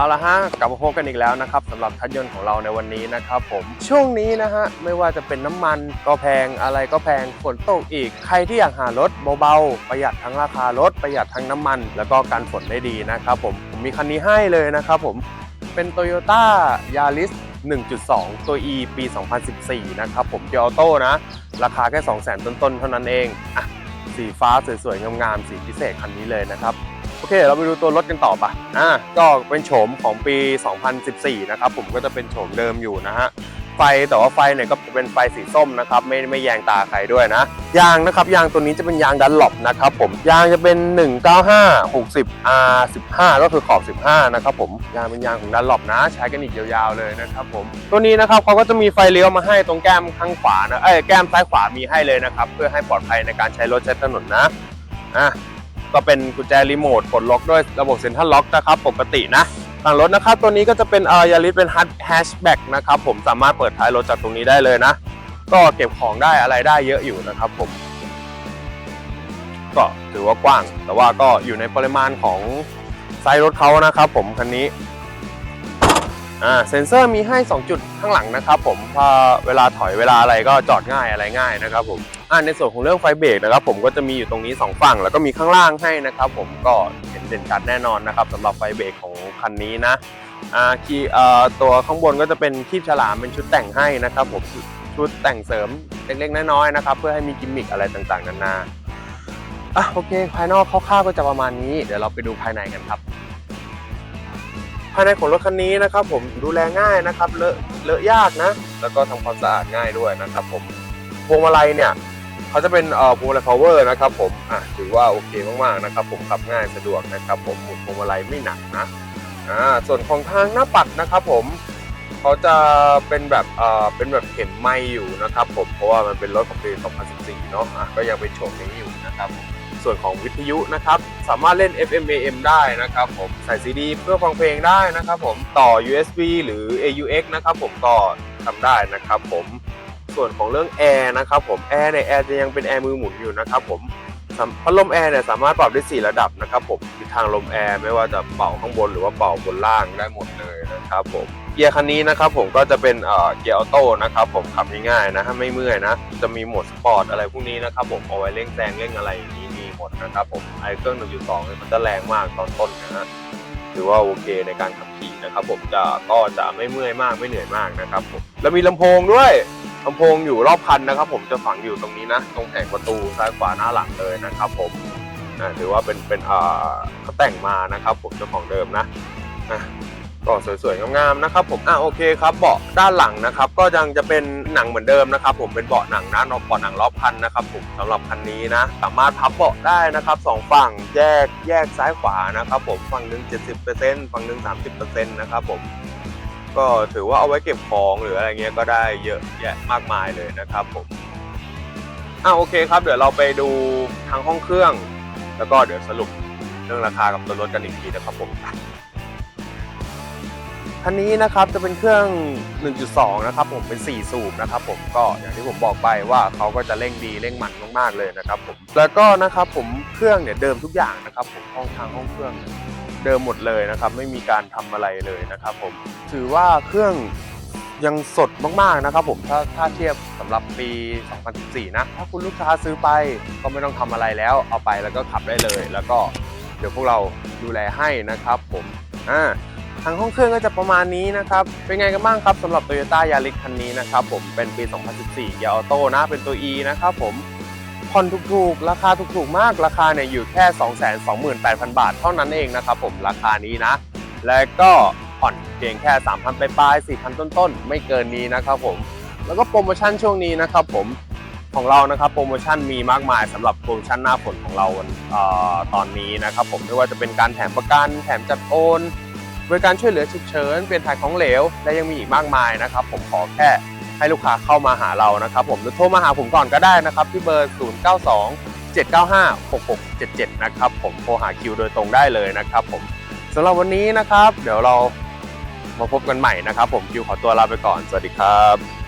เอาละฮะกลับมาพบกันอีกแล้วนะครับสำหรับทัศยนต์ของเราในวันนี้นะครับผมช่วงนี้นะฮะไม่ว่าจะเป็นน้ำมันก็แพงอะไรก็แพงฝนตกอีก ใครที่อยากหารถเบาๆประหยัดทั้งราคารถประหยัดทั้งน้ำมัน แล้วก็การฝนได้ดีนะครับผมผมมีคันนี้ให้เลยนะครับผมเป็น Toyota Yaris 1.2 ตัว E ปี 2014 นะครับผมเกียร์ออโต้นะ ราคาแค่ 200,000 ต้นๆ เท่านั้นเองอะสีฟ้าสวยๆ งามๆ สีพิเศษคันนี้เลยนะครับ โอเค เราไปดูตัวรถกันต่อปะอ่าก็เป็นโฉมของปี 2014 นะครับ ผมก็จะเป็นโฉมเดิมอยู่นะฮะ ไฟแต่ว่าไฟเนี่ยก็เป็นไฟสีส้มนะครับ ไม่ไม่แยงตาใครด้วยนะ ยางนะครับ ยางตัวนี้จะเป็นยางดันหลบนะครับผม ยางจะเป็น 195 60 R 15 ก็คือขอบ 15 นะครับผม ยางเป็นยางของดันหลบนะ ใช้กันอีกยาวๆเลยนะครับผม ตัวนี้นะครับเขาก็จะมีไฟเลี้ยวมาให้ตรงแก้มข้างขวานะ เอ้ย แก้มซ้ายขวามีให้เลยนะครับ เพื่อให้ปลอดภัยในการใช้รถใช้ถนนนะ อะ ก็เป็นกุญแจรีโมทกดล็อกด้วยระบบเซ็นทรัลล็อกนะครับปกตินะฝั่งรถนะครับตัวนี้ก็จะเป็นเอ่อยาริสเป็นฮัทแฮชแบ็กนะครับผมสามารถเปิดท้ายรถจากตรงนี้ได้เลยนะ ก็เก็บของได้อะไรได้เยอะอยู่นะครับผม ก็ถือว่ากว้าง แต่ว่าก็อยู่ในปริมาณของไซส์รถเขานะครับผมคันนี้ อ่าเซ็นเซอร์มีให้ 2 จุดข้างหลังนะครับผมพอเวลาถอยเวลาอะไรก็จอดง่ายอะไรง่ายนะครับผมอ่าในส่วนของเรื่องไฟเบรกนะครับผมก็จะมีอยู่ตรงนี้ 2 ฝั่ง แล้วก็มีข้างล่างให้นะครับผมก็เห็นเด่นชัดแน่นอนนะครับสำหรับไฟเบรกของคันนี้นะอ่าคีเอ่อตัวข้างบนก็จะเป็นคีบฉลามเป็นชุดแต่งให้นะครับผมชุดแต่งเสริมเล็กๆน้อยๆนะครับเพื่อให้มีกิมมิคอะไรต่างๆนานาอะโอเคภายนอกคร่าวๆก็จะประมาณนี้เดี๋ยวเราไปดูภายในกันครับ ภายในของรถคันนี้นะครับผมดูแลง่ายนะครับเลอะเลอะยากนะ แล้วก็ทำความสะอาดง่ายด้วยนะครับผมพวงมาลัยเนี่ยเขาจะเป็นเอ่อพวงมาลัย power นะครับผมอะถือว่าโอเคมากๆนะครับ ผมขับง่ายสะดวกนะครับ ผมหมุนพวงมาลัยไม่หนักนะอ่าส่วนของทางหน้าปัดนะครับผมเขาจะเป็นแบบเอ่อเป็นแบบเข็มไม้อยู่นะครับ ผมเพราะว่ามันเป็นรถของปี 2014 เนาะอะก็ยังเป็นโฉมนี้อยู่นะครับผม ส่วนของวิทยุนะครับ สามารถเล่น FM AM ได้นะครับผมใส่ CD เพื่อฟังเพลงได้นะครับผมต่อ USB หรือ AUX นะครับผมก็ทำได้นะครับผมส่วนของเรื่องแอร์นะครับผมแอร์เนี่ยแอร์จะยังเป็นแอร์มือหมุนอยู่นะครับผมพัดลมแอร์เนี่ยสามารถปรับได้ 4 ระดับนะครับผมทิศทางลมแอร์ไม่ว่าจะเป่าข้างบนหรือว่าเป่าบนล่างได้หมดเลยนะครับผมเกียร์คันนี้นะครับผมก็จะเป็นเกียร์ออโต้นะครับผมขับง่ายๆนะถ้าไม่เมื่อยนะ จะมีโหมดสปอร์ตอะไรพวกนี้นะครับผมเอาไว้เร่งแซงเร่งอะไรอย่างนี้ หมดนะครับผมไอเครื่อง 1.2เนี่ยมันจะแรงมากตอนต้นนะฮะถือว่าโอเคในการขับขี่นะครับผมจะก็จะไม่เมื่อยมากไม่เหนื่อยมากนะครับผมแล้วมีลำโพงด้วยลำโพงอยู่รอบคันนะครับ ผมจะฝังอยู่ตรงนี้นะ ตรงแผงประตูซ้ายขวาหน้าหลังเลยนะครับผมอ่าถือว่าเป็นเป็นอ่าเขาแต่งมานะครับ ผมเจ้าของเดิมนะอะ ก็สวยๆงามๆนะครับผมอะโอเคครับเบาะด้านหลังนะครับก็ยังจะเป็นหนังเหมือนเดิมนะครับ ผมเป็นเบาะหนังนะเบาะหนังรอบคันนะครับผมสำหรับคันนี้นะ สามารถพับเบาะได้นะครับสองฝั่งแยกแยกซ้ายขวานะครับผมฝั่งหนึ่ง70%ฝั่งหนึ่ง30%นะครับผมก็ถือว่าเอาไว้เก็บของหรืออะไรเงี้ยก็ได้เยอะแยะมากมายเลยนะครับผมอะโอเคครับ เดี๋ยวเราไปดูทางห้องเครื่อง แล้วก็เดี๋ยวสรุปเรื่องราคากับตัวรถกันอีกทีนะครับผม คันนี้นะครับจะเป็นเครื่อง 1.2 นะครับผมเป็น 4 สูบนะครับผมก็อย่างที่ผมบอกไปว่าเขาก็จะเร่งดีเร่งมันมากๆเลยนะครับผมแล้วก็นะครับผมเครื่องเนี่ยเดิมทุกอย่างนะครับผมห้องทางห้องเครื่องเดิมหมดเลยนะครับไม่มีการทำอะไรเลยนะครับผมถือว่าเครื่องยังสดมากๆนะครับผมถ้าถ้าเทียบสำหรับปี 2014 นะถ้าคุณลูกค้าซื้อไปก็ไม่ต้องทำอะไรแล้วเอาไปแล้วก็ขับได้เลย แล้วก็เดี๋ยวพวกเราดูแลให้นะครับผมอ่า ทางห้องเครื่องก็จะประมาณนี้นะครับ เป็นไงกันบ้างครับสำหรับ Toyota Yaris คันนี้นะครับผมเป็นปี 2014 เกียร์ออโต้นะเป็นตัว E นะครับผมผ่อนถูกๆ ราคาถูกๆ มากราคาเนี่ยอยู่แค่ 228,000 บาทเท่านั้นเองนะครับผมราคานี้นะ แล้วก็ผ่อนเพียงแค่ 3,000ปลายๆ4,000 ต้นๆ ไม่เกินนี้นะครับผม แล้วก็โปรโมชั่นช่วงนี้นะครับผมของเรานะครับโปรโมชั่นมีมากมายสำหรับโปรโมชั่นหน้าฝนของเราเอ่อตอนนี้นะครับผมไม่ว่าจะเป็นการแถมประกันแถมจัดโอน บริการช่วยเหลือฉุกเฉินเปลี่ยนถ่ายของเหลว และยังมีอีกมากมายนะครับ ผมขอแค่ให้ลูกค้าเข้ามาหาเรานะครับ ผมหรือโทรมาหาผมก่อนก็ได้นะครับ ที่เบอร์ 092 795 6677 นะครับผมโทรหาคิวโดยตรงได้เลยนะครับ ผมสำหรับวันนี้นะครับ เดี๋ยวเรามาพบกันใหม่นะครับ ผมคิวขอตัวลาไปก่อนสวัสดีครับ